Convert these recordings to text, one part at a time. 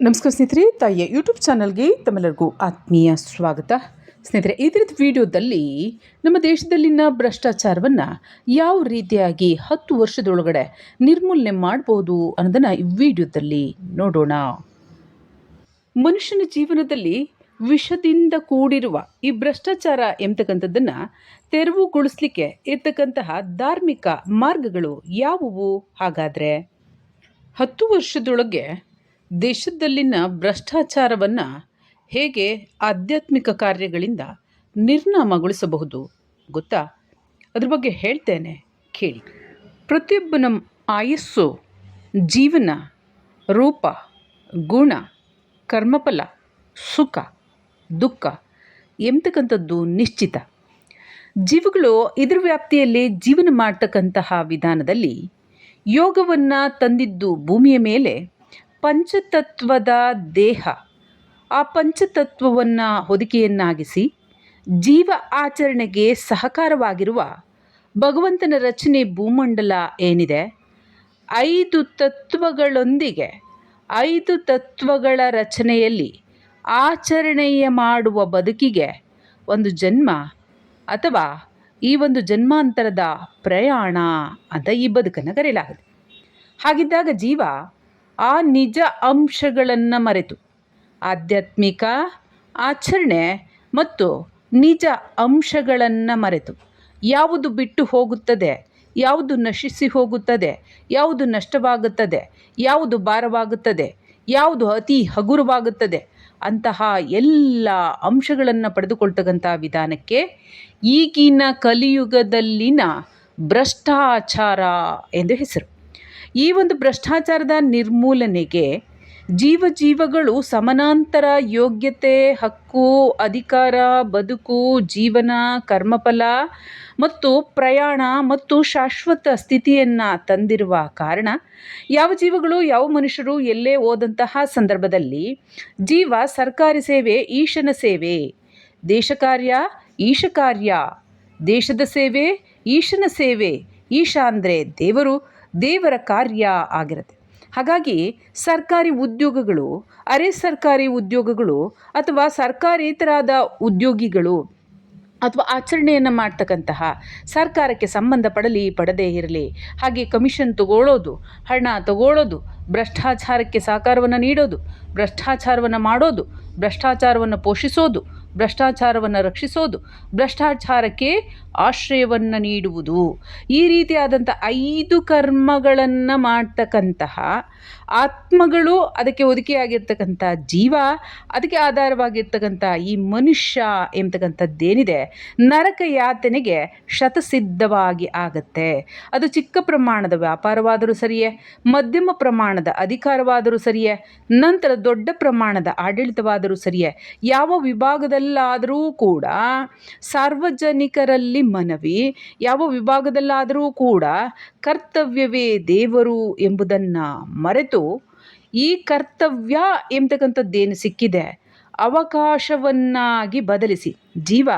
ನಮಸ್ಕಾರ ಸ್ನೇಹಿತರೆ, ತಾಯಿಯ ಯೂಟ್ಯೂಬ್ ಚಾನಲ್ಗೆ ತಮ್ಮೆಲ್ಲರಿಗೂ ಆತ್ಮೀಯ ಸ್ವಾಗತ. ಸ್ನೇಹಿತರೆ ಇದರ ವಿಡಿಯೋದಲ್ಲಿ ನಮ್ಮ ದೇಶದಲ್ಲಿನ ಭ್ರಷ್ಟಾಚಾರವನ್ನು ಯಾವ ರೀತಿಯಾಗಿ ಹತ್ತು ವರ್ಷದೊಳಗಡೆ ನಿರ್ಮೂಲನೆ ಮಾಡ್ಬೋದು ಅನ್ನೋದನ್ನು ಈ ವಿಡಿಯೋದಲ್ಲಿ ನೋಡೋಣ. ಮನುಷ್ಯನ ಜೀವನದಲ್ಲಿ ವಿಷದಿಂದ ಕೂಡಿರುವ ಈ ಭ್ರಷ್ಟಾಚಾರ ಎಂಬತಕ್ಕಂಥದ್ದನ್ನು ತೆರವುಗೊಳಿಸ್ಲಿಕ್ಕೆ ಇರ್ತಕ್ಕಂತಹ ಧಾರ್ಮಿಕ ಮಾರ್ಗಗಳು ಯಾವುವು? ಹಾಗಾದರೆ ಹತ್ತು ವರ್ಷದೊಳಗೆ ದೇಶದಲ್ಲಿನ ಭ್ರಷ್ಟಾಚಾರವನ್ನು ಹೇಗೆ ಆಧ್ಯಾತ್ಮಿಕ ಕಾರ್ಯಗಳಿಂದ ನಿರ್ನಾಮಗೊಳಿಸಬಹುದು ಗೊತ್ತಾ? ಅದ್ರ ಬಗ್ಗೆ ಹೇಳ್ತೇನೆ, ಕೇಳಿ. ಪ್ರತಿಯೊಬ್ಬನ ಆಯಸ್ಸು, ಜೀವನ, ರೂಪ, ಗುಣ, ಕರ್ಮಫಲ, ಸುಖ, ದುಃಖ ಎಂತಕ್ಕಂಥದ್ದು ನಿಶ್ಚಿತ. ಜೀವಗಳು ಇದರ ವ್ಯಾಪ್ತಿಯಲ್ಲಿ ಜೀವನ ಮಾಡ್ತಕ್ಕಂತಹ ವಿಧಾನದಲ್ಲಿ ಯೋಗವನ್ನು ತಂದಿದ್ದು ಭೂಮಿಯ ಮೇಲೆ ಪಂಚತತ್ವದ ದೇಹ. ಆ ಪಂಚತತ್ವವನ್ನು ಹೊದಿಕೆಯನ್ನಾಗಿಸಿ ಜೀವ ಆಚರಣೆಗೆ ಸಹಕಾರವಾಗಿರುವ ಭಗವಂತನ ರಚನೆ ಭೂಮಂಡಲ ಏನಿದೆ? ಐದು ತತ್ವಗಳೊಂದಿಗೆ, ಐದು ತತ್ವಗಳ ರಚನೆಯಲ್ಲಿ ಆಚರಣೆಯ ಮಾಡುವ ಬದುಕಿಗೆ ಒಂದು ಜನ್ಮ ಅಥವಾ ಈ ಒಂದು ಜನ್ಮಾಂತರದ ಪ್ರಯಾಣ ಅಂತ ಈ ಬದುಕನ್ನು ಕರೆಯಲಾಗುತ್ತೆ ಹಾಗಿದ್ದಾಗ ಜೀವ ಆ ನಿಜ ಅಂಶಗಳನ್ನು ಮರೆತು. ಆಧ್ಯಾತ್ಮಿಕ, ಆಚರಣೆ ಮತ್ತು ನಿಜ ಅಂಶಗಳನ್ನು ಮರೆತು. ಯಾವುದು ಬಿಟ್ಟು ಹೋಗುತ್ತದೆ, ಯಾವುದು ನಶಿಸಿ ಹೋಗುತ್ತದೆ, ಯಾವುದು ನಷ್ಟವಾಗುತ್ತದೆ, ಯಾವುದು ಭಾರವಾಗುತ್ತದೆ, ಯಾವುದು ಅತಿ ಹಗುರವಾಗುತ್ತದೆ ಅಂತಹ ಎಲ್ಲ ಅಂಶಗಳನ್ನು ಪಡೆದುಕೊಳ್ತಕ್ಕಂಥ ವಿಧಾನಕ್ಕೆ ಈಗಿನ ಕಲಿಯುಗದಲ್ಲಿನ ಭ್ರಷ್ಟಾಚಾರ ಎಂದು ಹೆಸರು. ಈ ಒಂದು ಭ್ರಷ್ಟಾಚಾರದ ನಿರ್ಮೂಲನೆಗೆ ಜೀವ ಜೀವಗಳು ಸಮಾನಾಂತರ ಯೋಗ್ಯತೆ, ಹಕ್ಕು, ಅಧಿಕಾರ, ಬದುಕು, ಜೀವನ, ಕರ್ಮಫಲ ಮತ್ತು ಪ್ರಯಾಣ ಮತ್ತು ಶಾಶ್ವತ ಸ್ಥಿತಿಯನ್ನು ತಂದಿರುವ ಕಾರಣ ಯಾವ ಜೀವಗಳು, ಯಾವ ಮನುಷ್ಯರು ಎಲ್ಲೇ ಹೋದಂತಹ ಸಂದರ್ಭದಲ್ಲಿ ಜೀವ ಸರ್ಕಾರಿ ಸೇವೆ, ಈಶನ ಸೇವೆ, ದೇಶ ಕಾರ್ಯ, ಈಶ ಕಾರ್ಯ, ದೇಶದ ಸೇವೆ, ಈಶನ ಸೇವೆ ಈಶ ಅಂದರೆ ದೇವರು ದೇವರ ಕಾರ್ಯ ಆಗಿರುತ್ತೆ. ಹಾಗಾಗಿ ಸರ್ಕಾರಿ ಉದ್ಯೋಗಗಳು, ಅರೆ ಸರ್ಕಾರಿ ಉದ್ಯೋಗಗಳು ಅಥವಾ ಸರ್ಕಾರೇತರಾದ ಉದ್ಯೋಗಿಗಳು ಅಥವಾ ಆಚರಣೆಯನ್ನು ಮಾಡ್ತಕ್ಕಂತಹ ಸರ್ಕಾರಕ್ಕೆ ಸಂಬಂಧ ಪಡಲಿ, ಪಡದೇ ಇರಲಿ, ಹಾಗೆ ಕಮಿಷನ್ ತಗೊಳ್ಳೋದು ಹಣ ತಗೊಳ್ಳೋದು ಭ್ರಷ್ಟಾಚಾರಕ್ಕೆ ಸಹಕಾರವನ್ನು ನೀಡೋದು, ಭ್ರಷ್ಟಾಚಾರವನ್ನು ಮಾಡೋದು, ಭ್ರಷ್ಟಾಚಾರವನ್ನು ಪೋಷಿಸೋದು ಭ್ರಷ್ಟಾಚಾರವನ್ನು ರಕ್ಷಿಸೋದು, ಭ್ರಷ್ಟಾಚಾರಕ್ಕೆ ಆಶ್ರಯವನ್ನು ನೀಡುವುದು. ಈ ರೀತಿಯಾದಂಥ ಐದು ಕರ್ಮಗಳನ್ನು ಮಾಡ್ತಕ್ಕಂತಹ ಆತ್ಮಗಳು ಅದಕ್ಕೆ ಒದಗಿಯಾಗಿರ್ತಕ್ಕಂಥ ಜೀವ, ಅದಕ್ಕೆ ಆಧಾರವಾಗಿರ್ತಕ್ಕಂಥ ಈ ಮನುಷ್ಯ ಎಂಬತಕ್ಕಂಥದ್ದೇನಿದೆ, ನರಕ ಯಾತನೆಗೆ ಶತಸಿದ್ಧವಾಗಿ ಆಗತ್ತೆ. ಅದು ಚಿಕ್ಕ ಪ್ರಮಾಣದ ವ್ಯಾಪಾರವಾದರೂ ಸರಿಯೇ, ಮಧ್ಯಮ ಪ್ರಮಾಣದ ಅಧಿಕಾರವಾದರೂ ಸರಿಯೇ, ನಂತರ ದೊಡ್ಡ ಪ್ರಮಾಣದ ಆಡಳಿತವಾದರೂ ಸರಿಯೇ, ಯಾವ ವಿಭಾಗದಲ್ಲಾದರೂ ಕೂಡ ಸಾರ್ವಜನಿಕರಲ್ಲಿ ಮನವಿ, ಯಾವ ವಿಭಾಗದಲ್ಲಾದರೂ ಕೂಡ ಕರ್ತವ್ಯವೇ ದೇವರು ಎಂಬುದನ್ನು ಮರೆತು ಈ ಕರ್ತವ್ಯ ಎಂಬತಕ್ಕಂಥದ್ದೇನು ಸಿಕ್ಕಿದೆ, ಅವಕಾಶವನ್ನಾಗಿ ಬದಲಿಸಿ. ಜೀವ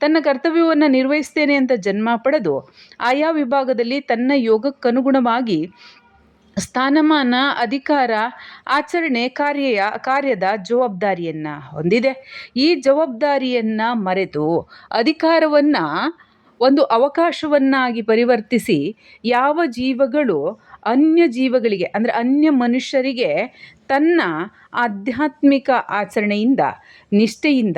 ತನ್ನ ಕರ್ತವ್ಯವನ್ನು ನಿರ್ವಹಿಸ್ತೇನೆ ಅಂತ ಜನ್ಮ ಪಡೆದು ಆಯಾ ವಿಭಾಗದಲ್ಲಿ ತನ್ನ ಯೋಗಕ್ಕನುಗುಣವಾಗಿ ಸ್ಥಾನಮಾನ ಅಧಿಕಾರ ಆಚರಣೆ ಕಾರ್ಯ ಕಾರ್ಯದ ಜವಾಬ್ದಾರಿಯನ್ನು ಹೊಂದಿದೆ. ಈ ಜವಾಬ್ದಾರಿಯನ್ನು ಮರೆತು ಅಧಿಕಾರವನ್ನು, ಒಂದು ಅವಕಾಶವನ್ನಾಗಿ ಪರಿವರ್ತಿಸಿ ಯಾವ ಜೀವಗಳು ಅನ್ಯ ಜೀವಗಳಿಗೆ, ಅಂದರೆ ಅನ್ಯ ಮನುಷ್ಯರಿಗೆ ತನ್ನ ಆಧ್ಯಾತ್ಮಿಕ ಆಚರಣೆಯಿಂದ, ನಿಷ್ಠೆಯಿಂದ,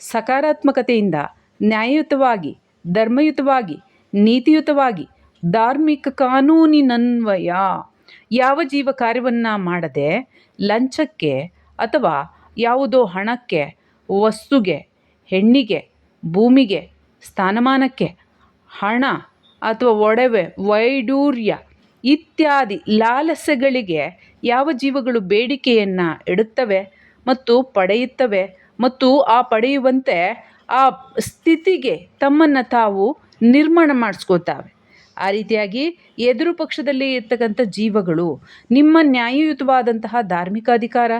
ಸಕಾರಾತ್ಮಕತೆಯಿಂದ ನ್ಯಾಯಯುತವಾಗಿ, ಧರ್ಮಯುತವಾಗಿ, ನೀತಿಯುತವಾಗಿ, ಧಾರ್ಮಿಕ ಕಾನೂನಿನನ್ವಯ ಯಾವ ಜೀವ ಕಾರ್ಯವನ್ನು ಮಾಡದೆ ಲಂಚಕ್ಕೆ ಅಥವಾ ಯಾವುದೋ ಹಣಕ್ಕೆ, ವಸ್ತುಗೆ, ಹೆಣ್ಣಿಗೆ, ಭೂಮಿಗೆ, ಸ್ಥಾನಮಾನಕ್ಕೆ, ಹಣ ಅಥವಾ ಒಡವೆ ವೈಡೂರ್ಯ ಇತ್ಯಾದಿ ಲಾಲಸೆಗಳಿಗೆ ಯಾವ ಜೀವಗಳು ಬೇಡಿಕೆಯನ್ನು ಇಡುತ್ತವೆ ಮತ್ತು ಪಡೆಯುತ್ತವೆ ಮತ್ತು ಆ ಪಡೆಯುವಂತೆ ಆ ಸ್ಥಿತಿಗೆ ತಮ್ಮನ್ನು ತಾವು ನಿರ್ಮಾಣ ಮಾಡಿಸ್ಕೋತಾವೆ ಆ ರೀತಿಯಾಗಿ ಎದುರು ಪಕ್ಷದಲ್ಲಿ ಇರ್ತಕ್ಕಂಥ ಜೀವಗಳು ನಿಮ್ಮ ನ್ಯಾಯಯುತವಾದಂತಹ ಧಾರ್ಮಿಕ ಅಧಿಕಾರ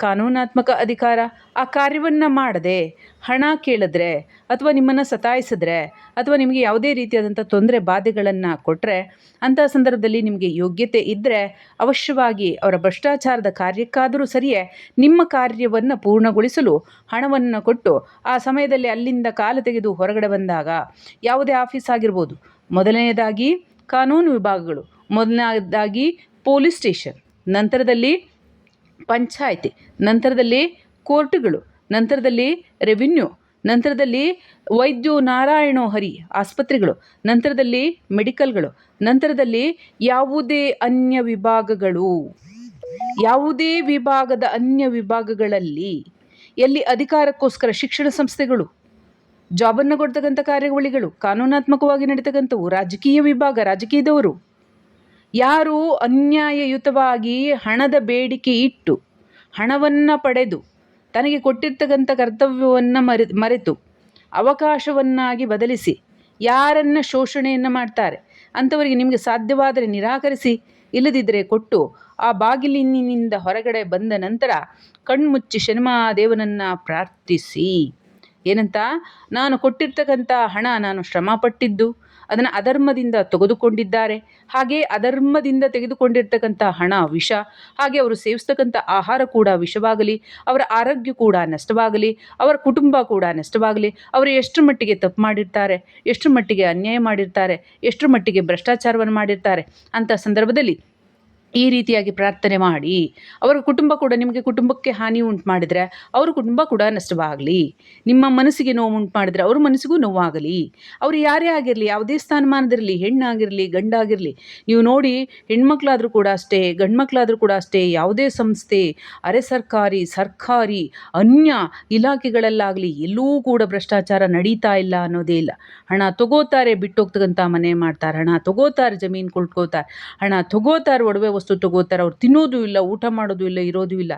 ಕಾನೂನಾತ್ಮಕ ಅಧಿಕಾರ, ಆ ಕಾರ್ಯವನ್ನು ಮಾಡದೆ, ಹಣ ಕೇಳಿದ್ರೆ ಅಥವಾ ನಿಮ್ಮನ್ನು ಸತಾಯಿಸಿದ್ರೆ ಅಥವಾ ನಿಮಗೆ ಯಾವುದೇ ರೀತಿಯಾದಂಥ ತೊಂದರೆ ಬಾಧೆಗಳನ್ನು ಕೊಟ್ಟರೆ ಅಂತಹ ಸಂದರ್ಭದಲ್ಲಿ ನಿಮಗೆ ಯೋಗ್ಯತೆ ಇದ್ದರೆ ಅವಶ್ಯವಾಗಿ ಅವರ ಭ್ರಷ್ಟಾಚಾರದ ಕಾರ್ಯಕ್ಕಾದರೂ ಸರಿಯೇ ನಿಮ್ಮ ಕಾರ್ಯವನ್ನು ಪೂರ್ಣಗೊಳಿಸಲು ಹಣವನ್ನು ಕೊಟ್ಟು ಆ ಸಮಯದಲ್ಲಿ ಅಲ್ಲಿಂದ ಕಾಲ ತೆಗೆದು ಹೊರಗಡೆ ಬಂದಾಗ ಯಾವುದೇ ಆಫೀಸ್ ಆಗಿರ್ಬೋದು ಮೊದಲನೆಯದಾಗಿ ಕಾನೂನು ವಿಭಾಗಗಳು ಮೊದಲನೇದಾಗಿ ಪೊಲೀಸ್ ಸ್ಟೇಷನ್, ನಂತರದಲ್ಲಿ ಪಂಚಾಯಿತಿ, ನಂತರದಲ್ಲಿ ಕೋರ್ಟ್ಗಳು, ನಂತರದಲ್ಲಿ ರೆವಿನ್ಯೂ, ನಂತರದಲ್ಲಿ ವೈದ್ಯೋ ನಾರಾಯಣೋ ಹರಿ ಆಸ್ಪತ್ರೆಗಳು, ನಂತರದಲ್ಲಿ ಮೆಡಿಕಲ್ಗಳು, ನಂತರದಲ್ಲಿ ಯಾವುದೇ ಅನ್ಯ ವಿಭಾಗಗಳು. ಯಾವುದೇ ವಿಭಾಗದ ಅನ್ಯ ವಿಭಾಗಗಳಲ್ಲಿ ಎಲ್ಲಿ ಅಧಿಕಾರಕ್ಕೋಸ್ಕರ ಶಿಕ್ಷಣ ಸಂಸ್ಥೆಗಳು ಜಾಬನ್ನು ಕೊಡ್ತಕ್ಕಂಥ ಕಾರ್ಯಾವಳಿಗಳು ಕಾನೂನಾತ್ಮಕವಾಗಿ ನಡೀತಕ್ಕಂಥವು, ರಾಜಕೀಯ ವಿಭಾಗ, ರಾಜಕೀಯದವರು. ಯಾರು ಅನ್ಯಾಯಯುತವಾಗಿ ಹಣದ ಬೇಡಿಕೆ ಇಟ್ಟು ಹಣವನ್ನು ಪಡೆದು ತನಗೆ ಕೊಟ್ಟಿರ್ತಕ್ಕಂಥ ಕರ್ತವ್ಯವನ್ನು ಮರೆ, ಮರೆತು ಅವಕಾಶವನ್ನಾಗಿ ಬದಲಿಸಿ ಯಾರನ್ನು ಶೋಷಣೆಯನ್ನು ಮಾಡ್ತಾರೆ, ಅಂಥವರಿಗೆ ನಿಮಗೆ ಸಾಧ್ಯವಾದರೆ ನಿರಾಕರಿಸಿ ಇಲ್ಲದಿದ್ದರೆ ಕೊಟ್ಟು ಆ ಬಾಗಿಲಿನಿಂದ ಹೊರಗಡೆ ಬಂದ ನಂತರ ಕಣ್ಮುಚ್ಚಿ ಶನಿಮಾದೇವನನ್ನು ಪ್ರಾರ್ಥಿಸಿ. ಏನಂತ? ನಾನು ಕೊಟ್ಟಿರ್ತಕ್ಕಂಥ ಹಣ ನಾನು ಶ್ರಮಪಟ್ಟಿದ್ದು, ಅದನ್ನು ಅಧರ್ಮದಿಂದ ತೆಗೆದುಕೊಂಡಿದ್ದಾರೆ. ಹಾಗೆ ಅಧರ್ಮದಿಂದ ತೆಗೆದುಕೊಂಡಿರ್ತಕ್ಕಂಥ ಹಣ ವಿಷ, ಹಾಗೆ ಅವರು ಸೇವಿಸ್ತಕ್ಕಂಥ ಆಹಾರ ಕೂಡ ವಿಷವಾಗಲಿ, ಅವರ ಆರೋಗ್ಯ ಕೂಡ ನಷ್ಟವಾಗಲಿ, ಅವರ ಕುಟುಂಬ ಕೂಡ ನಷ್ಟವಾಗಲಿ, ಅವರು ಎಷ್ಟು ಮಟ್ಟಿಗೆ ತಪ್ಪು ಮಾಡಿರ್ತಾರೆ, ಎಷ್ಟು ಮಟ್ಟಿಗೆ ಅನ್ಯಾಯ ಮಾಡಿರ್ತಾರೆ, ಎಷ್ಟು ಮಟ್ಟಿಗೆ ಭ್ರಷ್ಟಾಚಾರವನ್ನು ಮಾಡಿರ್ತಾರೆ ಅಂಥ ಸಂದರ್ಭದಲ್ಲಿ ಈ ರೀತಿಯಾಗಿ ಪ್ರಾರ್ಥನೆ ಮಾಡಿ, ಅವರ ಕುಟುಂಬ ಕೂಡ ನಿಮಗೆ ಕುಟುಂಬಕ್ಕೆ ಹಾನಿ ಉಂಟು ಮಾಡಿದರೆ ಅವ್ರ ಕುಟುಂಬ ಕೂಡ ನಷ್ಟವಾಗಲಿ. ನಿಮ್ಮ ಮನಸ್ಸಿಗೆ ನೋವು ಉಂಟು ಮಾಡಿದರೆ ಅವ್ರ ಮನಸ್ಸಿಗೂ ನೋವಾಗಲಿ. ಅವರು ಯಾರೇ ಆಗಿರಲಿ, ಯಾವುದೇ ಸ್ಥಾನಮಾನದಿರಲಿ, ಹೆಣ್ಣಾಗಿರಲಿ, ಗಂಡಾಗಿರಲಿ, ನೀವು ನೋಡಿ ಹೆಣ್ಮಕ್ಳಾದರೂ ಕೂಡ ಅಷ್ಟೇ, ಗಂಡ್ಮಕ್ಳಾದರೂ ಕೂಡ ಅಷ್ಟೇ, ಯಾವುದೇ ಸಂಸ್ಥೆ, ಅರೆ ಸರ್ಕಾರಿ ಸರ್ಕಾರಿ, ಅನ್ಯ ಇಲಾಖೆಗಳಲ್ಲಾಗಲಿ ಎಲ್ಲೂ ಕೂಡ ಭ್ರಷ್ಟಾಚಾರ ನಡೀತಾ ಇಲ್ಲ ಅನ್ನೋದೇ ಇಲ್ಲ. ಹಣ ತಗೋತಾರೆ, ಬಿಟ್ಟೋಗ್ತಕ್ಕಂಥ ಮನೆ ಮಾಡ್ತಾರೆ, ಹಣ ತಗೋತಾರೆ, ಜಮೀನು ಕೊಟ್ಕೋತಾರೆ ಹಣ ತಗೋತಾರೆ, ಒಡವೆ ವಸ್ತು ತಗೋತಾರೆ, ಅವ್ರು ತಿನ್ನೋದು ಇಲ್ಲ, ಊಟ ಮಾಡೋದು ಇಲ್ಲ, ಇರೋದು ಇಲ್ಲ.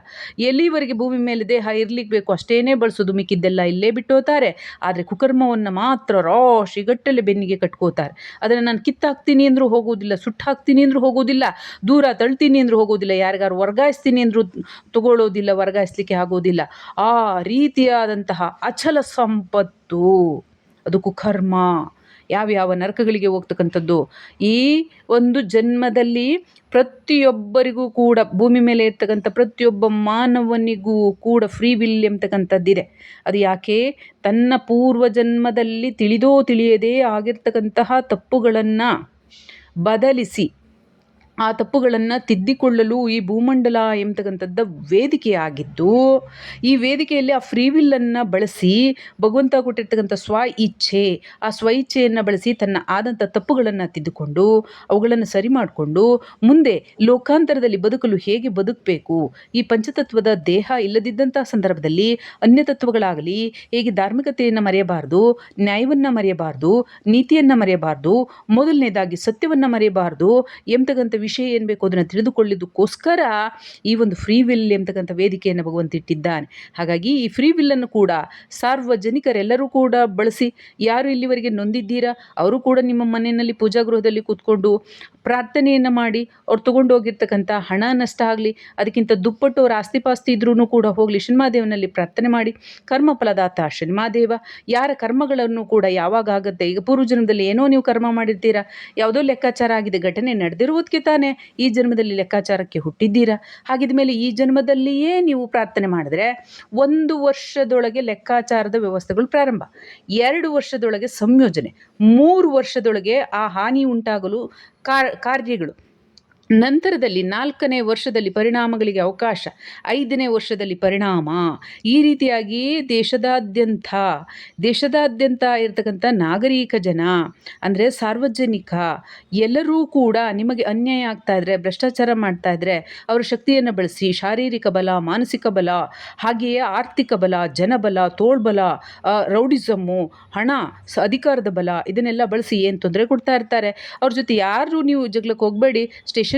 ಎಲ್ಲಿವರೆಗೆ ಭೂಮಿ ಮೇಲೆ ದೇಹ ಇರ್ಲಿಕ್ಕೆ ಬೇಕು ಅಷ್ಟೇನೇ ಬಳಸೋದು ಮಿಕ್ಕಿದ್ದೆಲ್ಲ ಇಲ್ಲೇ ಬಿಟ್ಟೋತಾರೆ. ಆದರೆ ಕುಕರ್ಮವನ್ನು ಮಾತ್ರ ರಾಶಿಗಟ್ಟಲೆ ಬೆನ್ನಿಗೆ ಕಟ್ಕೋತಾರೆ. ಅದನ್ನು ನಾನು ಕಿತ್ತಾಕ್ತೀನಿ ಅಂದರೂ ಹೋಗೋದಿಲ್ಲ, ಸುಟ್ಟಾಕ್ತೀನಿ ಅಂದರೂ ಹೋಗೋದಿಲ್ಲ, ದೂರ ತಳ್ತೀನಿ ಅಂದರೂ ಹೋಗೋದಿಲ್ಲ, ಯಾರಿಗಾರು ವರ್ಗಾಯಿಸ್ತೀನಿ ಅಂದರೂ ತಗೊಳ್ಳೋದಿಲ್ಲ ವರ್ಗಾಯಿಸ್ಲಿಕ್ಕೆ ಆಗೋದಿಲ್ಲ. ಆ ರೀತಿಯಾದಂತಹ ಅಚಲ ಸಂಪತ್ತು. ಅದು ಕುಕರ್ಮ. ಯಾವ್ಯಾವ ನರಕಗಳಿಗೆ ಹೋಗ್ತಕ್ಕಂಥದ್ದು. ಈ ಒಂದು ಜನ್ಮದಲ್ಲಿ ಪ್ರತಿಯೊಬ್ಬರಿಗೂ ಕೂಡ ಭೂಮಿ ಮೇಲೆ ಇರ್ತಕ್ಕಂಥ ಪ್ರತಿಯೊಬ್ಬ ಮಾನವನಿಗೂ ಕೂಡ ಫ್ರೀ ವಿಲ್ ಎಂಬತಕ್ಕಂಥದ್ದಿದೆ ಅದು ಯಾಕೆ? ತನ್ನ ಪೂರ್ವ ಜನ್ಮದಲ್ಲಿ ತಿಳಿದೋ ತಿಳಿಯದೇ ಆಗಿರ್ತಕ್ಕಂತಹ ತಪ್ಪುಗಳನ್ನು ಬದಲಿಸಿ ಆ ತಪ್ಪುಗಳನ್ನು ತಿದ್ದಿಕೊಳ್ಳಲು ಈ ಭೂಮಂಡಲ ಎಂಬತಕ್ಕಂಥದ್ದು ವೇದಿಕೆಯಾಗಿದ್ದು ಈ ವೇದಿಕೆಯಲ್ಲಿ ಆ ಫ್ರೀ ವಿಲ್ಲನ್ನು ಬಳಸಿ, ಭಗವಂತ ಕೊಟ್ಟಿರ್ತಕ್ಕಂಥ ಸ್ವ ಇಚ್ಛೆ ಆ ಸ್ವ ಇಚ್ಛೆಯನ್ನು ಬಳಸಿ ತನ್ನ ಆದಂಥ ತಪ್ಪುಗಳನ್ನು ತಿದ್ದುಕೊಂಡು, ಅವುಗಳನ್ನು ಸರಿ ಮಾಡಿಕೊಂಡು, ಮುಂದೆ ಲೋಕಾಂತರದಲ್ಲಿ ಬದುಕಲು ಹೇಗೆ ಬದುಕಬೇಕು, ಈ ಪಂಚತತ್ವದ ದೇಹ ಇಲ್ಲದಿದ್ದಂಥ ಸಂದರ್ಭದಲ್ಲಿ ಅನ್ಯ ತತ್ವಗಳಾಗಲಿ, ಹೇಗೆ ಧಾರ್ಮಿಕತೆಯನ್ನು ಮರೆಯಬಾರದು, ನ್ಯಾಯವನ್ನು ಮರೆಯಬಾರದು, ನೀತಿಯನ್ನು ಮರೆಯಬಾರದು, ಮೊದಲನೇದಾಗಿ ಸತ್ಯವನ್ನು ಮರೆಯಬಾರ್ದು ಎಂಬತಕ್ಕಂಥ ವಿಷಯ ಏನು ಬೇಕು ಅದನ್ನು ತಿಳಿದುಕೊಳ್ಳಿದ್ದಕ್ಕೋಸ್ಕರ ಈ ಒಂದು ಫ್ರೀ ವಿಲ್ ಎಂಬತಕ್ಕಂಥ ವೇದಿಕೆಯನ್ನು ಭಗವಂತ ಇಟ್ಟಿದ್ದಾನೆ. ಹಾಗಾಗಿ ಈ ಫ್ರೀ ವಿಲ್ಲನ್ನು ಕೂಡ ಸಾರ್ವಜನಿಕರೆಲ್ಲರೂ ಕೂಡ ಬಳಸಿ, ಯಾರು ಇಲ್ಲಿವರೆಗೆ ನೊಂದಿದ್ದೀರಾ, ಅವರು ಕೂಡ ನಿಮ್ಮ ಮನೆಯಲ್ಲಿ ಪೂಜಾಗೃಹದಲ್ಲಿ ಕೂತ್ಕೊಂಡು ಪ್ರಾರ್ಥನೆಯನ್ನು ಮಾಡಿ, ಅವ್ರು ತೊಗೊಂಡು ಹೋಗಿರ್ತಕ್ಕಂಥ ಹಣ ನಷ್ಟ ಆಗಲಿ, ಅದಕ್ಕಿಂತ ದುಪ್ಪಟ್ಟು ಅವ್ರ ಆಸ್ತಿ ಪಾಸ್ತಿ ಇದ್ರೂ ಕೂಡ ಹೋಗಲಿ, ಶನಿಮಾದೇವನಲ್ಲಿ ಪ್ರಾರ್ಥನೆ ಮಾಡಿ ಕರ್ಮ ಫಲದಾತ ಶನಿಮಾದೇವ, ಯಾರ ಕರ್ಮಗಳನ್ನು ಕೂಡ ಯಾವಾಗ ಆಗುತ್ತೆ, ಈಗ ಪೂರ್ವಜನ್ಮದಲ್ಲಿ ಏನೋ ನೀವು ಕರ್ಮ ಮಾಡಿರ್ತೀರಾ, ಯಾವುದೋ ಲೆಕ್ಕಾಚಾರ ಆಗಿದೆ, ಘಟನೆ ನಡೆದಿರುವುದಕ್ಕೆ ತಾನೇ ಈ ಜನ್ಮದಲ್ಲಿ ಲೆಕ್ಕಾಚಾರಕ್ಕೆ ಹುಟ್ಟಿದ್ದೀರಾ? ಹಾಗಿದ ಮೇಲೆ ಈ ಜನ್ಮದಲ್ಲಿಯೇ ನೀವು ಪ್ರಾರ್ಥನೆ ಮಾಡಿದ್ರೆ ಒಂದು ವರ್ಷದೊಳಗೆ ಲೆಕ್ಕಾಚಾರದ ವ್ಯವಸ್ಥೆಗಳು ಪ್ರಾರಂಭ, ಎರಡು ವರ್ಷದೊಳಗೆ ಸಂಯೋಜನೆ, ಮೂರು ವರ್ಷದೊಳಗೆ ಆ ಹಾನಿ ಉಂಟಾಗಲು ಕಾರ್ ಕಾರ್ಯಗಳು. ನಂತರದಲ್ಲಿ ನಾಲ್ಕನೇ ವರ್ಷದಲ್ಲಿ ಪರಿಣಾಮಗಳಿಗೆ ಅವಕಾಶ, ಐದನೇ ವರ್ಷದಲ್ಲಿ ಪರಿಣಾಮ. ಈ ರೀತಿಯಾಗಿ ದೇಶದಾದ್ಯಂತ ದೇಶದಾದ್ಯಂತ ಇರತಕ್ಕಂಥ ನಾಗರಿಕ ಜನ, ಅಂದರೆ ಸಾರ್ವಜನಿಕ, ಎಲ್ಲರೂ ಕೂಡ ನಿಮಗೆ ಅನ್ಯಾಯ ಆಗ್ತಾ ಇದ್ದರೆ ಭ್ರಷ್ಟಾಚಾರ ಮಾಡ್ತಾ ಇದ್ದರೆ ಅವರ ಶಕ್ತಿಯನ್ನು ಬಳಸಿ, ಶಾರೀರಿಕ ಬಲ, ಮಾನಸಿಕ ಬಲ, ಹಾಗೆಯೇ ಆರ್ಥಿಕ ಬಲ, ಜನಬಲ, ತೋಳ್ಬಲ ರೌಡಿಸಮ್ಮು, ಹಣ ಅಧಿಕಾರದ ಬಲ, ಇದನ್ನೆಲ್ಲ ಬಳಸಿ ಏನು ತೊಂದರೆ ಕೊಡ್ತಾ ಇರ್ತಾರೆ? ಅವ್ರ ಜೊತೆ ಯಾರು ನೀವು ಜಗಳಕ್ಕೆ ಹೋಗಬೇಡಿ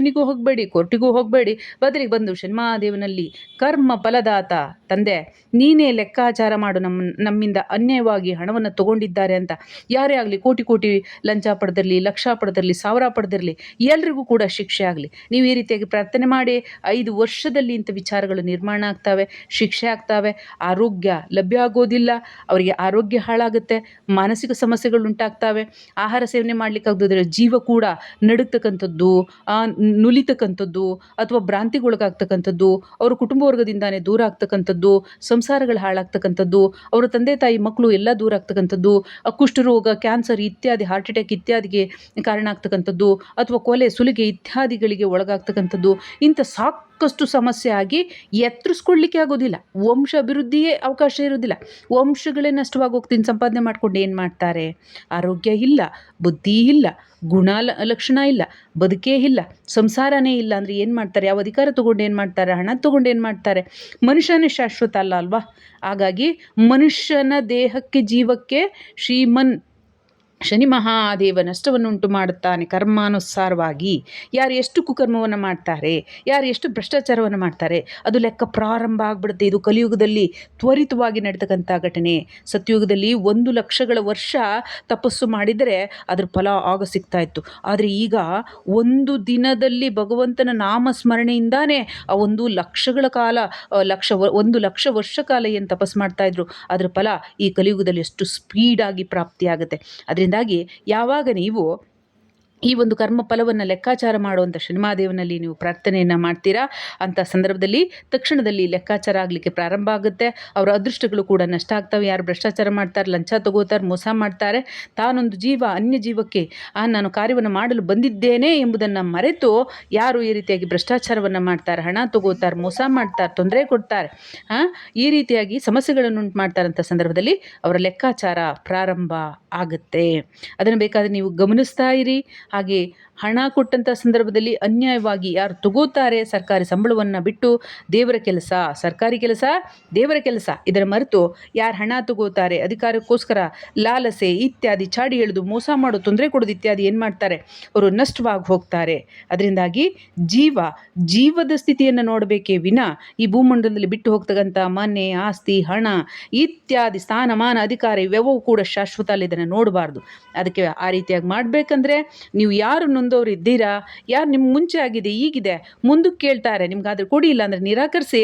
ಸ್ಟೇಷನಿಗೂ ಹೋಗಬೇಡಿ ಕೋರ್ಟಿಗೂ ಹೋಗಬೇಡಿ ಬದಲಿಗೆ ಬಂದು ಶನ್ಮಾದೇವನಲ್ಲಿ ಕರ್ಮ ಫಲದಾತ ತಂದೆ ನೀನೇ ಲೆಕ್ಕಾಚಾರ ಮಾಡು ನಮ್ಮ ನಮ್ಮಿಂದ ಅನ್ಯಾಯವಾಗಿ ಹಣವನ್ನು ತಗೊಂಡಿದ್ದಾರೆ ಅಂತ. ಯಾರೇ ಆಗಲಿ ಕೋಟಿ ಕೋಟಿ ಲಂಚ ಪಡೆದಿರಲಿ ಲಕ್ಷ ಪಡೆದಿರಲಿ ಸಾವಿರ ಪಡೆದಿರಲಿ ಎಲ್ರಿಗೂ ಕೂಡ ಶಿಕ್ಷೆ ಆಗಲಿ. ನೀವು ಈ ರೀತಿಯಾಗಿ ಪ್ರಾರ್ಥನೆ ಮಾಡಿ ಐದು ವರ್ಷದಲ್ಲಿ ಇಂಥ ವಿಚಾರಗಳು ನಿರ್ಮಾಣ ಆಗ್ತವೆ ಶಿಕ್ಷೆ ಆಗ್ತವೆ ಆರೋಗ್ಯ ಲಭ್ಯ ಆಗೋದಿಲ್ಲ ಅವರಿಗೆ ಆರೋಗ್ಯ ಹಾಳಾಗುತ್ತೆ ಮಾನಸಿಕ ಸಮಸ್ಯೆಗಳು ಉಂಟಾಗ್ತವೆ ಆಹಾರ ಸೇವನೆ ಮಾಡಲಿಕ್ಕಾಗದ್ರೆ ಜೀವ ಕೂಡ ನಡುಗ್ತಕ್ಕಂಥದ್ದು ಆ, ನುಲಿತಕ್ಕಂಥದ್ದು ಅಥವಾ ಭ್ರಾಂತಿಗೊಳಗಾಗ್ತಕ್ಕಂಥದ್ದು, ಅವರ ಕುಟುಂಬ ವರ್ಗದಿಂದಾನೇ ದೂರ ಆಗ್ತಕ್ಕಂಥದ್ದು, ಸಂಸಾರಗಳು ಹಾಳಾಗ್ತಕ್ಕಂಥದ್ದು, ಅವರ ತಂದೆ ತಾಯಿ ಮಕ್ಕಳು ಎಲ್ಲ ದೂರ ಆಗ್ತಕ್ಕಂಥದ್ದು ಕುಷ್ಠರೋಗ ಕ್ಯಾನ್ಸರ್ ಇತ್ಯಾದಿ ಹಾರ್ಟ್ ಅಟ್ಯಾಕ್ ಇತ್ಯಾದಿಗೆ ಕಾರಣ ಆಗ್ತಕ್ಕಂಥದ್ದು ಅಥವಾ ಕೊಲೆ, ಸುಲಿಗೆ ಇತ್ಯಾದಿಗಳಿಗೆ ಒಳಗಾಗ್ತಕ್ಕಂಥದ್ದು, ಇಂಥ ಸಾಕಷ್ಟು ಸಮಸ್ಯೆ ಆಗಿ ಎತ್ತರಿಸ್ಕೊಳ್ಳಿಕ್ಕೆ ಆಗೋದಿಲ್ಲ. ವಂಶ ಅಭಿವೃದ್ಧಿಯೇ ಅವಕಾಶ ಇರೋದಿಲ್ಲ. ವಂಶಗಳೇ ನಷ್ಟವಾಗಿ ಹೋಗ್ತೀನಿ ಸಂಪಾದನೆ ಮಾಡ್ಕೊಂಡು ಏನು ಮಾಡ್ತಾರೆ? ಆರೋಗ್ಯ ಇಲ್ಲ, ಬುದ್ಧಿ ಇಲ್ಲ, ಗುಣ ಲಕ್ಷಣ ಇಲ್ಲ, ಬದುಕೇ ಇಲ್ಲ, ಸಂಸಾರನೇ ಇಲ್ಲ ಅಂದರೆ ಏನು ಮಾಡ್ತಾರೆ? ಯಾವ ಅಧಿಕಾರ ತೊಗೊಂಡು ಏನು ಮಾಡ್ತಾರೆ? ಹಣ ತೊಗೊಂಡು ಏನು ಮಾಡ್ತಾರೆ? ಮನುಷ್ಯನೇ ಶಾಶ್ವತ ಅಲ್ಲ ಅಲ್ವಾ? ಹಾಗಾಗಿ ಮನುಷ್ಯನ ದೇಹಕ್ಕೆ, ಜೀವಕ್ಕೆ ಶ್ರೀಮನ್ ಶನಿ ಮಹಾದೇವ ನಷ್ಟವನ್ನು ಉಂಟು ಮಾಡುತ್ತಾನೆ ಕರ್ಮಾನುಸಾರವಾಗಿ. ಯಾರು ಎಷ್ಟು ಕುಕರ್ಮವನ್ನು ಮಾಡ್ತಾರೆ, ಯಾರು ಎಷ್ಟು ಭ್ರಷ್ಟಾಚಾರವನ್ನು ಮಾಡ್ತಾರೆ, ಅದು ಲೆಕ್ಕ ಪ್ರಾರಂಭ ಆಗಿಬಿಡುತ್ತೆ. ಇದು ಕಲಿಯುಗದಲ್ಲಿ ತ್ವರಿತವಾಗಿ ನಡೆತಕ್ಕಂಥ ಘಟನೆ. ಸತ್ಯುಗದಲ್ಲಿ ಒಂದು ಲಕ್ಷಗಳ ವರ್ಷ ತಪಸ್ಸು ಮಾಡಿದರೆ ಅದ್ರ ಫಲ ಆಗ ಸಿಗ್ತಾ ಇತ್ತು. ಆದರೆ ಈಗ ಒಂದು ದಿನದಲ್ಲಿ ಭಗವಂತನ ನಾಮ ಸ್ಮರಣೆಯಿಂದಾನೇ ಆ ಒಂದು ಲಕ್ಷಗಳ ಕಾಲ ಲಕ್ಷ ಒಂದು ಲಕ್ಷ ವರ್ಷ ಕಾಲ ಏನು ತಪಸ್ಸು ಮಾಡ್ತಾ ಇದ್ರು, ಅದರ ಫಲ ಈ ಕಲಿಯುಗದಲ್ಲಿ ಎಷ್ಟು ಸ್ಪೀಡಾಗಿ ಪ್ರಾಪ್ತಿಯಾಗುತ್ತೆ. ಅದರಿಂದಾಗಿ ಯಾವಾಗ ನೀವು ಈ ಒಂದು ಕರ್ಮ ಫಲವನ್ನು ಲೆಕ್ಕಾಚಾರ ಮಾಡುವಂಥ ಶನಿಮಾದೇವನಲ್ಲಿ ನೀವು ಪ್ರಾರ್ಥನೆಯನ್ನು ಮಾಡ್ತೀರಾ? ಅಂಥ ಸಂದರ್ಭದಲ್ಲಿ ತಕ್ಷಣದಲ್ಲಿ ಲೆಕ್ಕಾಚಾರ ಆಗಲಿಕ್ಕೆ ಪ್ರಾರಂಭ ಆಗುತ್ತೆ. ಅವರ ಅದೃಷ್ಟಗಳು ಕೂಡ ನಷ್ಟ ಆಗ್ತವೆ. ಯಾರು ಭ್ರಷ್ಟಾಚಾರ ಮಾಡ್ತಾರೆ, ಲಂಚ ತಗೋತಾರೆ, ಮೋಸ ಮಾಡ್ತಾರೆ, ತಾನೊಂದು ಜೀವ, ಅನ್ಯ ಜೀವಕ್ಕೆ ಆ ನಾನು ಕಾರ್ಯವನ್ನು ಮಾಡಲು ಬಂದಿದ್ದೇನೆ ಎಂಬುದನ್ನು ಮರೆತು ಯಾರು ಈ ರೀತಿಯಾಗಿ ಭ್ರಷ್ಟಾಚಾರವನ್ನು ಮಾಡ್ತಾರೆ? ಹಣ ತಗೋತಾರೆ, ಮೋಸ ಮಾಡ್ತಾರೆ, ತೊಂದರೆ ಕೊಡ್ತಾರೆ ಈ ರೀತಿಯಾಗಿ ಸಮಸ್ಯೆಗಳನ್ನು ಉಂಟು ಮಾಡ್ತಾರಂಥ ಸಂದರ್ಭದಲ್ಲಿ ಅವರ ಲೆಕ್ಕಾಚಾರ ಪ್ರಾರಂಭ ಆಗುತ್ತೆ. ಅದನ್ನು ಬೇಕಾದರೆ ನೀವು ಗಮನಿಸ್ತಾ ಇರಿ. ಹಾಗೆ ಹಣ ಕೊಟ್ಟಂಥ ಸಂದರ್ಭದಲ್ಲಿ ಅನ್ಯಾಯವಾಗಿ ಯಾರು ತಗೋತಾರೆ ಸರ್ಕಾರಿ ಸಂಬಳವನ್ನು ಬಿಟ್ಟು ದೇವರ ಕೆಲಸ, ಸರ್ಕಾರಿ ಕೆಲಸ, ದೇವರ ಕೆಲಸ. ಇದರ ಮರೆತು ಯಾರು ಹಣ ತಗೋತಾರೆ, ಅಧಿಕಾರಕ್ಕೋಸ್ಕರ ಲಾಲಸೆ ಇತ್ಯಾದಿ ಚಾಡಿ ಎಳೆದು ಮೋಸ ಮಾಡೋ ತೊಂದರೆ ಕೊಡೋದು ಇತ್ಯಾದಿ ಏನು ಮಾಡ್ತಾರೆ? ಅವರು ನಷ್ಟವಾಗಿ ಹೋಗ್ತಾರೆ. ಅದರಿಂದಾಗಿ ಜೀವ, ಜೀವದ ಸ್ಥಿತಿಯನ್ನು ನೋಡಬೇಕೇ ವಿನ ಈ ಭೂಮಂಡಲದಲ್ಲಿ ಬಿಟ್ಟು ಹೋಗ್ತಕ್ಕಂಥ ಮನೆ, ಆಸ್ತಿ, ಹಣ ಇತ್ಯಾದಿ ಸ್ಥಾನಮಾನ, ಅಧಿಕಾರ ಇವೆಲ್ಲವೂ ಕೂಡ ಶಾಶ್ವತ ಅಲ್ಲಿ ಇದನ್ನು ನೋಡಬಾರ್ದು. ಅದಕ್ಕೆ ಆ ರೀತಿಯಾಗಿ ಮಾಡಬೇಕಂದ್ರೆ ನೀವು ಯಾರು ನೊಂದವ್ರು ಇದ್ದೀರಾ? ಯಾರು ನಿಮ್ಮ ಮುಂಚೆ ಆಗಿದೆ, ಈಗಿದೆ? ಮುಂದಕ್ಕೆ ಕೇಳ್ತಾರೆ. ನಿಮ್ಗಾದ್ರೆ ಕೊಡಿ ಇಲ್ಲ ಅಂದರೆ ನಿರಾಕರಿಸಿ.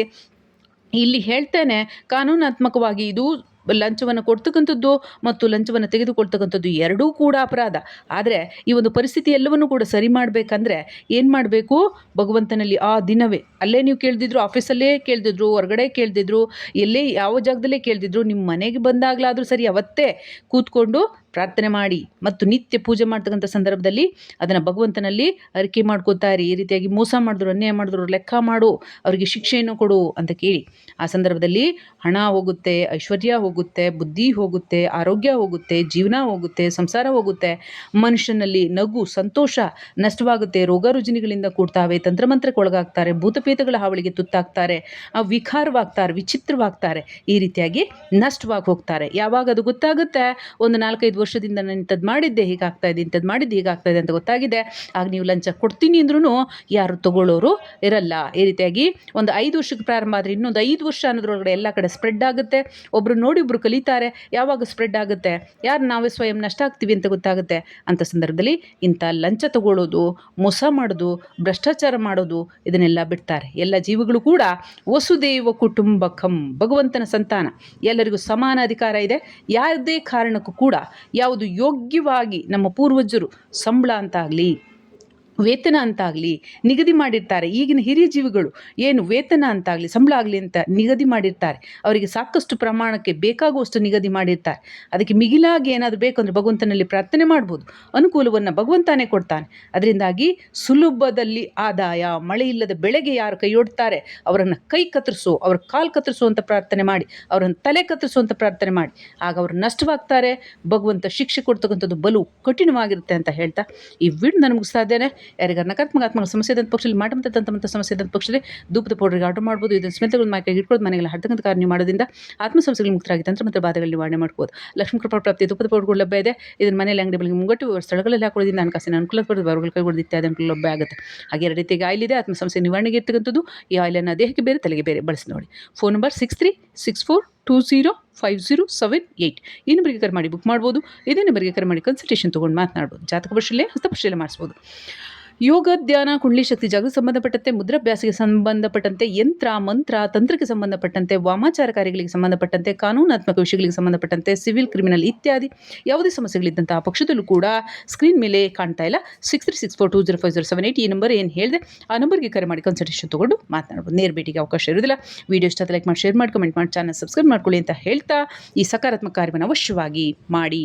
ಇಲ್ಲಿ ಹೇಳ್ತೇನೆ, ಕಾನೂನಾತ್ಮಕವಾಗಿ ಇದು ಲಂಚವನ್ನು ಕೊಡ್ತಕ್ಕಂಥದ್ದು ಮತ್ತು ಲಂಚವನ್ನು ತೆಗೆದುಕೊಳ್ತಕ್ಕಂಥದ್ದು ಎರಡೂ ಕೂಡ ಅಪರಾಧ. ಆದರೆ ಈ ಒಂದು ಪರಿಸ್ಥಿತಿ ಎಲ್ಲವನ್ನು ಕೂಡ ಸರಿ ಮಾಡಬೇಕಂದ್ರೆ ಏನು ಮಾಡಬೇಕು? ಭಗವಂತನಲ್ಲಿ ಆ ದಿನವೇ. ಅಲ್ಲೇ ನೀವು ಕೇಳ್ದಿದ್ರು, ಆಫೀಸಲ್ಲೇ ಕೇಳ್ದಿದ್ರು, ಹೊರಗಡೆ ಕೇಳ್ದಿದ್ರು, ಎಲ್ಲೇ ಯಾವ ಜಾಗದಲ್ಲೇ ಕೇಳ್ದಿದ್ರು ನಿಮ್ಮ ಮನೆಗೆ ಬಂದಾಗಲಾದರೂ ಸರಿ ಅವತ್ತೇ ಕೂತ್ಕೊಂಡು ಪ್ರಾರ್ಥನೆ ಮಾಡಿ ಮತ್ತು ನಿತ್ಯ ಪೂಜೆ ಮಾಡ್ತಕ್ಕಂಥ ಸಂದರ್ಭದಲ್ಲಿ ಅದನ್ನು ಭಗವಂತನಲ್ಲಿ ಅರಿಕೆ ಮಾಡ್ಕೋತಾರೆ. ಈ ರೀತಿಯಾಗಿ ಮೋಸ ಮಾಡಿದ್ರು, ಅನ್ಯಾಯ ಮಾಡಿದ್ರು, ಲೆಕ್ಕ ಮಾಡು, ಅವರಿಗೆ ಶಿಕ್ಷೆಯನ್ನು ಕೊಡು ಅಂತ ಕೇಳಿ. ಆ ಸಂದರ್ಭದಲ್ಲಿ ಹಣ ಹೋಗುತ್ತೆ, ಐಶ್ವರ್ಯ ಹೋಗುತ್ತೆ, ಬುದ್ಧಿ ಹೋಗುತ್ತೆ, ಆರೋಗ್ಯ ಹೋಗುತ್ತೆ, ಜೀವನ ಹೋಗುತ್ತೆ, ಸಂಸಾರ ಹೋಗುತ್ತೆ. ಮನುಷ್ಯನಲ್ಲಿ ನಗು, ಸಂತೋಷ ನಷ್ಟವಾಗುತ್ತೆ. ರೋಗ ರುಜಿನಿಗಳಿಂದ ಕೂಡ್ತಾವೆ ತಂತ್ರಮಂತ್ರಕ್ಕೆ ಒಳಗಾಗ್ತಾರೆ ಭೂತಪೇತಗಳ ಹಾವಳಿಗೆ ತುತ್ತಾಗ್ತಾರೆ ವಿಕಾರವಾಗ್ತಾರೆ, ವಿಚಿತ್ರವಾಗ್ತಾರೆ, ಈ ರೀತಿಯಾಗಿ ನಷ್ಟವಾಗಿ ಹೋಗ್ತಾರೆ. ಯಾವಾಗ ಅದು ಗೊತ್ತಾಗುತ್ತೆ? ಒಂದು ನಾಲ್ಕೈದು ವರ್ಷದಿಂದ ನಾನು ಇಂಥದ್ದು ಮಾಡಿದ್ದೆ, ಹೀಗಾಗ್ತಾ ಇದೆ ಇಂಥದ್ದು ಮಾಡಿದ್ದೆ, ಹೀಗಾಗ್ತಾ ಇದೆ ಅಂತ ಗೊತ್ತಾಗಿದೆ. ಆಗ ನೀವು ಲಂಚ ಕೊಡ್ತೀನಿ ಅಂದ್ರೂ ಯಾರು ತಗೊಳ್ಳೋರು ಇರಲ್ಲ. ಈ ರೀತಿಯಾಗಿ ಒಂದು ಐದು ವರ್ಷಕ್ಕೆ ಪ್ರಾರಂಭ ಆದರೆ ಇನ್ನೊಂದು ಐದು ವರ್ಷ ಅನ್ನೋದ್ರೊಳಗಡೆ ಎಲ್ಲ ಕಡೆ ಸ್ಪ್ರೆಡ್ ಆಗುತ್ತೆ. ಒಬ್ಬರು ನೋಡಿ ಒಬ್ಬರು ಕಲಿತಾರೆ, ಯಾವಾಗ ಸ್ಪ್ರೆಡ್ ಆಗುತ್ತೆ? ಯಾರು ನಾವೇ ಸ್ವಯಂ ನಷ್ಟ ಆಗ್ತೀವಿ ಅಂತ ಗೊತ್ತಾಗುತ್ತೆ. ಅಂತ ಸಂದರ್ಭದಲ್ಲಿ ಇಂಥ ಲಂಚ ತಗೊಳ್ಳೋದು, ಮೋಸ ಮಾಡೋದು, ಭ್ರಷ್ಟಾಚಾರ ಮಾಡೋದು, ಇದನ್ನೆಲ್ಲ ಬಿಡ್ತಾರೆ. ಎಲ್ಲ ಜೀವಿಗಳು ಕೂಡ ವಸುದೇವ ಕುಟುಂಬಕಂ ಭಗವಂತನ ಸಂತಾನ. ಎಲ್ಲರಿಗೂ ಸಮಾನ ಅಧಿಕಾರ ಇದೆ. ಯಾವುದೇ ಕಾರಣಕ್ಕೂ ಕೂಡ ಯಾವುದು ಯೋಗ್ಯವಾಗಿ ನಮ್ಮ ಪೂರ್ವಜರು ಸಂಬಳ ಅಂತಾಗಲಿ ವೇತನ ಅಂತಾಗಲಿ ನಿಗದಿ ಮಾಡಿರ್ತಾರೆ. ಈಗಿನ ಹಿರಿಯ ಜೀವಿಗಳು ಏನು ವೇತನ ಅಂತಾಗಲಿ, ಸಂಬಳ ಆಗಲಿ ಅಂತ ನಿಗದಿ ಮಾಡಿರ್ತಾರೆ. ಅವರಿಗೆ ಸಾಕಷ್ಟು ಪ್ರಮಾಣಕ್ಕೆ ಬೇಕಾಗುವಷ್ಟು ನಿಗದಿ ಮಾಡಿರ್ತಾರೆ. ಅದಕ್ಕೆ ಮಿಗಿಲಾಗಿ ಏನಾದರೂ ಬೇಕು ಅಂದರೆ ಭಗವಂತನಲ್ಲಿ ಪ್ರಾರ್ಥನೆ ಮಾಡ್ಬೋದು. ಅನುಕೂಲವನ್ನು ಭಗವಂತನೇ ಕೊಡ್ತಾನೆ. ಅದರಿಂದಾಗಿ ಸುಲಭದಲ್ಲಿ ಆದಾಯ, ಮಳೆ ಇಲ್ಲದ ಬೆಳೆಗೆ ಯಾರು ಕೈಯೊಡ್ತಾರೆ ಅವರನ್ನು ಕೈ ಕತ್ತರಿಸು, ಅವ್ರ ಕಾಲು ಕತ್ತರಿಸು ಅಂತ ಪ್ರಾರ್ಥನೆ ಮಾಡಿ, ಅವರನ್ನು ತಲೆ ಕತ್ತರಿಸುವಂಥ ಪ್ರಾರ್ಥನೆ ಮಾಡಿ. ಆಗ ಅವರು ನಷ್ಟವಾಗ್ತಾರೆ. ಭಗವಂತ ಶಿಕ್ಷೆ ಕೊಡ್ತಕ್ಕಂಥದ್ದು ಬಲು ಕಠಿಣವಾಗಿರುತ್ತೆ ಅಂತ ಹೇಳ್ತಾ ಈ ವಿಡ್ ಮುಗಿಸ್ತಾ ಇದ್ದೇನೆ. ಯಾರಿಗಾರ ನಕಾರಾತ್ಮಕ ಸಮಸ್ಯೆ ಇದ್ದಂಥ ಪಕ್ಷದಲ್ಲಿ ತಂತಮಂತ ಸಮಸ್ಯೆ ಇದ್ದಂಥ ಪಕ್ಷದಲ್ಲಿ ಧೂಪದ ಪೌಡರ್ಗೆ ಆರ್ಡರ್ ಮಾಡ್ಬೋದು. ಇದನ್ನು ಸ್ಮಿತಗಳು ಮೈಕೈಗೆ ಇಟ್ಕೊಳ್ಳೋದು ಮನೆಗೆಲ್ಲ ಹಡ್ತಕ್ಕಂಥ ಕಾರ್ಯ ನೀವು ಮಾಡೋದ್ರಿಂದ ಆತ್ಮ ಸಮಸ್ಯೆಗಳು ಮುಕ್ತರಾಗಿ ತಂತ್ರ ಮತ್ತು ಬಾಧೆಗಳು ನಿವಾರಣೆ ಮಾಡ್ಬೋದು. ಲಕ್ಷ್ಮೀ ಕೃಪಾ ಪ್ರಾಪ್ತಿ ಧೂಪದ ಪೌಡರ್ಗಳು ಲಭ್ಯ ಇದೆ. ಇದನ್ನು ಮನೆಯಲ್ಲಿ ಅಂಗಡಿ ಬೆಳಗ್ಗೆ ಮುಂಗಟ್ಟು ಸ್ಥಳಗಳಲ್ಲಿ ಹಾಕೊಳ್ಳೋದ್ರಿಂದ ಹಣಕಾಸಿನ ಅನುಕೂಲ ಪಡೆದು ಬರುಗಳು ಕೈಗೊಳ್ಳೋದು ಇತ್ಯಾದಿ ಅನುಕೂಲ ಲಭ್ಯ ಆಗುತ್ತೆ. ಹಾಗೆ ಎರಡು ರೀತಿಯಾಗಿ ಆಯಿಲ್ ಇದೆ. ಆತ್ಮ ಸಮಸ್ಯೆ ನಿವಾರಣೆಗೆ ಇರ್ತಕ್ಕಂಥದ್ದು ಈ ಆಯಿಲನ್ನು ದೇಹಕ್ಕೆ ಬೇರೆ, ತಲೆಗೆ ಬೇರೆ ಬಳಸಿ ನೋಡಿ. Phone number six three six four two zero five zero seven eight ಈ ನಂಬರಿಗೆ ಕರೆ ಮಾಡಿ ಬುಕ್ ಮಾಡ್ಬೋದು. ಇದೇ ನಂಬರಿಗೆ ಕರೆ ಮಾಡಿ ಕನ್ಸಲ್ಟೇಷನ್ ತೊಗೊಂಡು ಮಾತನಾಡ್ಬೋದು. ಜಾತಕ ಪರಿಶೀಲನೆ ಹಸ್ತಪರಿಶೀಲನೆ ಮಾಡಿಸ್ಬೋದು. ಯೋಗ, ಧ್ಯಾನ, ಕುಂಡಲಿ, ಶಕ್ತಿ, ಜಾಗೃತಿ ಸಂಬಂಧಪಟ್ಟಂತೆ ಮುದ್ರಾಭ್ಯಾಸಕ್ಕೆ ಸಂಬಂಧಪಟ್ಟಂತೆ, ಯಂತ್ರ, ಮಂತ್ರ, ತಂತ್ರಕ್ಕೆ ಸಂಬಂಧಪಟ್ಟಂತೆ, ವಾಮಾಚಾರ ಕಾರ್ಯಗಳಿಗೆ ಸಂಬಂಧಪಟ್ಟಂತೆ, ಕಾನೂನಾತ್ಮಕ ವಿಷಯಗಳಿಗೆ ಸಂಬಂಧಪಟ್ಟಂತೆ, ಸಿವಿಲ್, ಕ್ರಿಮಿನಲ್ ಇತ್ಯಾದಿ ಯಾವುದೇ ಸಮಸ್ಯೆಗಳಿದ್ದಂತಹ ಪಕ್ಷದಲ್ಲೂ ಕೂಡ ಸ್ಕ್ರೀನ್ ಮೇಲೆ ಕಾಣ್ತಾ ಇಲ್ಲ. Six three six four two zero five zero seven eight ಈ ನಂಬರ್ ಏನು ಹೇಳಿದೆ? ಆ ನಂಬರ್ಗೆ ಕರೆ ಮಾಡಿ ಕನ್ಸಲ್ಟೇಷನ್ ತೊಗೊಂಡು ಮಾತನಾಡಬಹುದು ನೇರ ಭೇಟಿಗೆ ಅವಕಾಶ ಇರೋದಿಲ್ಲ ವಿಡಿಯೋ ಇಷ್ಟ ಲೈಕ್ ಮಾಡಿ ಶೇರ್ ಮಾಡಿ ಕಮೆಂಟ್ ಮಾಡಿ ಚಾನಲ್ ಸಬ್ಸ್ಕ್ರೈಬ್ ಮಾಡ್ಕೊಳ್ಳಿ ಅಂತ ಹೇಳ್ತಾ ಈ ಸಕಾರಾತ್ಮಕ ಕಾರ್ಯವನ್ನು ಅವಶ್ಯವಾಗಿ ಮಾಡಿ.